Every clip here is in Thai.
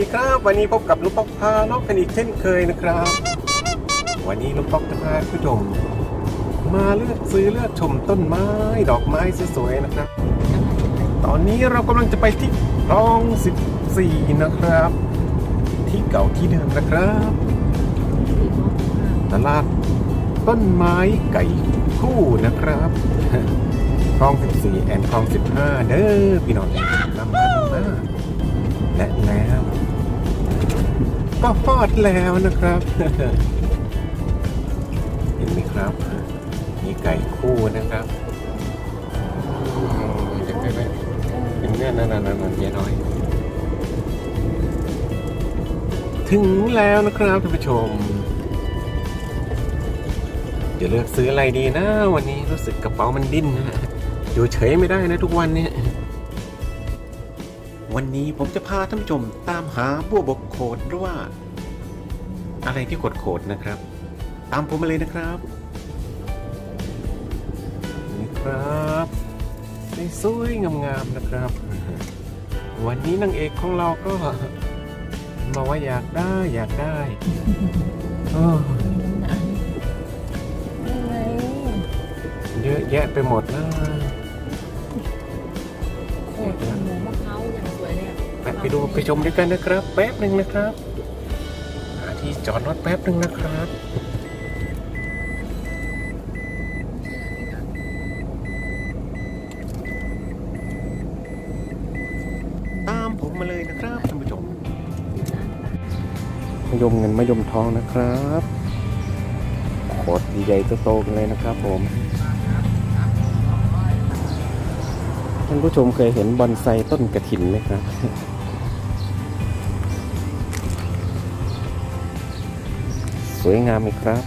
ดีครับ วันนี้พบกับลูกป๊อกพาเลาะกันอีกเช่นเคยนะครับ วันนี้ลูกป๊อกจะพาผู้ชม มาเลือกซื้อเลือกชมต้นไม้ดอกไม้สวยๆนะครับ ตอนนี้เรากำลังจะไปที่คลอง 14 นะครับ ที่เก่าที่เดิมนะครับตลาดต้นไม้ไก่คู่นะครับคลอง 14 แอนคลอง 15 เด้อพี่น้องนำมานำมาและแล้ว ก็ฟอดแล้วนะครับเห็นไหมครับ มีไก่คู่นะครับเดี๋ยวไปไปเป็นเงื่อนนั่นนั่นนั่นเยอะน้อย ถึงแล้วนะครับท่านผู้ชมเดี๋ยวเลือกซื้ออะไรดีนะ วันนี้รู้สึกกระเป๋ามันดิ้นนะฮะอยู่เฉยไม่ได้นะทุกวันเนี่ย วันนี้ผมจะพาท่านผู้ชมตามหาบัวบกโขดหรือว่า อะไรที่ขดโขดนะครับ ตามผมมาเลยนะครับนี่ครับสวยๆงามๆนะครับ วันนี้นางเอกของเราก็มาว่าอยากได้อยากได้เออยังไงเยอะแยะไปหมดนะโคตรหมูมะพร้ ไปดูไปชมด้วยกันนะครับ แป๊บหนึ่งนะครับหาที่จอดรถแป๊บหนึ่งนะครับตามผมมาเลยนะครับท่านผู้ชมมายมเงินมายมทองนะครับโคตรใหญ่ๆโตๆกันเลยนะครับผมท่านผู้ชมเคยเห็นบอนไซต้นกระถินไหมครับ สวยงามไหมครับ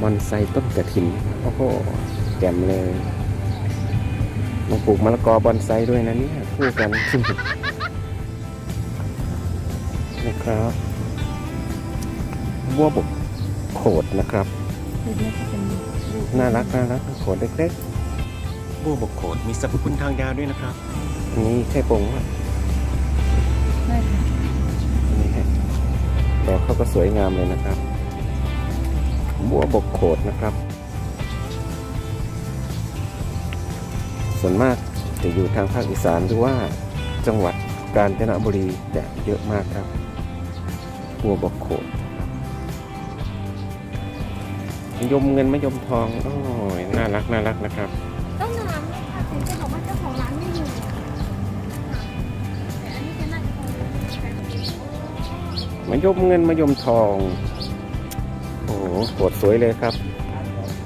บอนไซต้นกระถิน โอ้โหแจ่มเลยมาปลูกมะละกอบอนไซด้วยนะเนี่ยคู่กันนะครับบัวบกโขดนะครับคือเนี่ยจะเป็นลูกน่ารักน่ารักโขดเล็กๆบัวบกโขดมีสรรพคุณทางยาด้วยนะครับอันนี้ใช่ปงว่า ดอกเขาก็สวยงามเลยนะครับบัวบกโขดนะครับ ส่วนมากจะอยู่ทางภาคอีสานหรือว่าจังหวัดกาญจนบุรีจะเยอะมากครับบัวบกโขดยมเงินไมะยมทองโอ้ยน่ารักน่ารักนะครับ ต้องถามเลยค่ะถึงจะบอกว่าเจ้าของร้านไม่ มะยมเงินมะยมทอง โอ้โหโขดสวยเลยครับ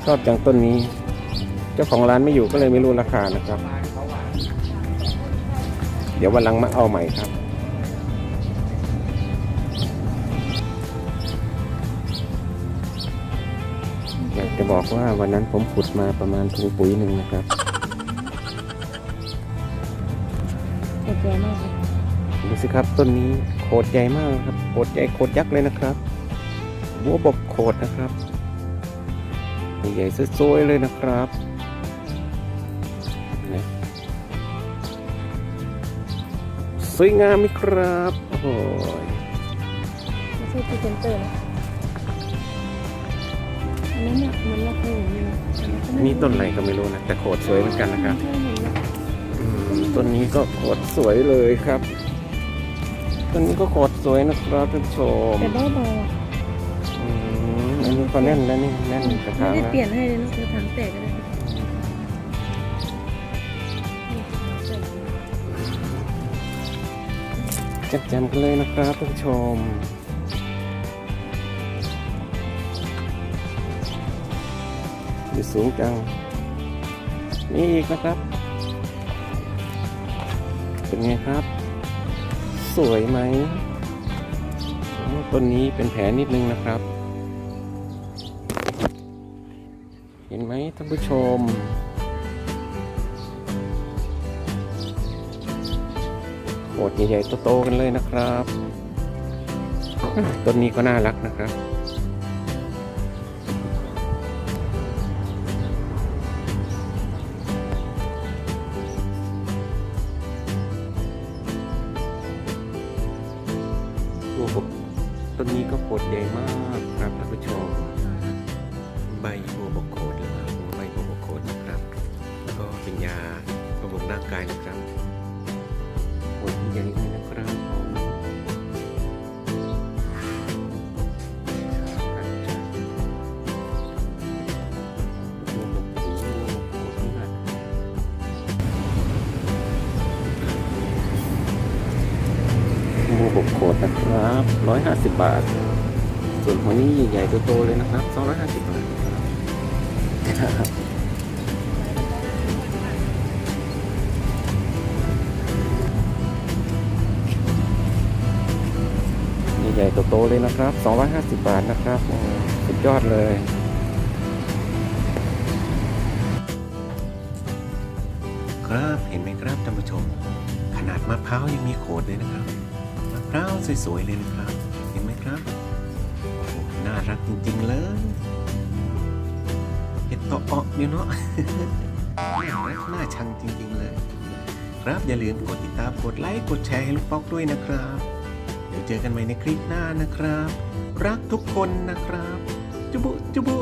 ชอบจังต้นนี้ เจ้าของร้านไม่อยู่ก็เลยไม่รู้ราคานะครับ เดี๋ยววันหลังมาเอาใหม่ครับอยากจะบอกว่าวันนั้นผมขุดมาประมาณถุงปุ๋ยหนึ่งนะครับโอเคมาก ดูสิครับต้นนี้โขดใหญ่มากครับโขดใหญ่โขดยักษ์เลยนะครับบัวบกโขดนะครับใหญ่ๆสวยๆเลยนะครับนะสวยงามไหมครับโอ้โหไม่ใช่พรีเซนเตอร์นะอันนั้นเนี่ยเหมันเราเคยเห็นอยู่นะอัก็ม่นี่ต้นอะไรก็ไม่รู้นะแต่โขดสวยเหมือนกันนะครับเคยเห็นนะ อืมต้นนี้ก็โขดสวยเลยครับ ต้นนี้ก็โขดสวยนะครับท่านผู้ชมแต่บ้าบออะอืมอันนี้ก็แน่นแล้วนี่แน่นกระถางไม่ได้แล้วเปลี่ยนให้เลยนะกระถางแตกก็ได้นี่กระถางแตกจัดแจมกันเลยนะครับท่านผู้ชมอยู่สูงจังนี่อีกนะครับ เป็นไงครับ สวยไหมต้นนี้เป็นแผลนิดนึงนะครับ เห็นไหมท่านผู้ชมโขดใหญ่ๆโตๆกันเลยนะครับ ต้นนี้ก็น่ารักนะครับ ต้นนี้ก็โคตรใหญ่มากครับท่านผู้ชม ใบบัวบกโคดหรือว่าหัวใบบัวบกโคดนะครับ ก็เป็นยาบำรุงร่างกายนะครับ กโขดนะครับ150บาท ส่วนหัวนี้ใหญ่ๆโตๆเลยนะครับ250บาทครับใหญ่โตๆเลยนะครับ 250 บาทนะครับสุดยอดเลยครับเห็นไหมครับท่านผู้ชม ขนาดมะพร้าวยังมีโขดเลยนะครับ พร้าวสวยๆเลยนะครับ เห็นไหมครับน่ารักจริงๆเลยเห็ดตาะเออยู่เนาะน่ารักน่าชังจริงๆเลย ครับอย่าลืมกดติดตามกดไลค์กดแชร์ให้ลูกป๊อกด้วยนะครับ เดี๋ยวเจอกันใหม่ในคลิปหน้านะครับ รักทุกคนนะครับจุบุจุบุ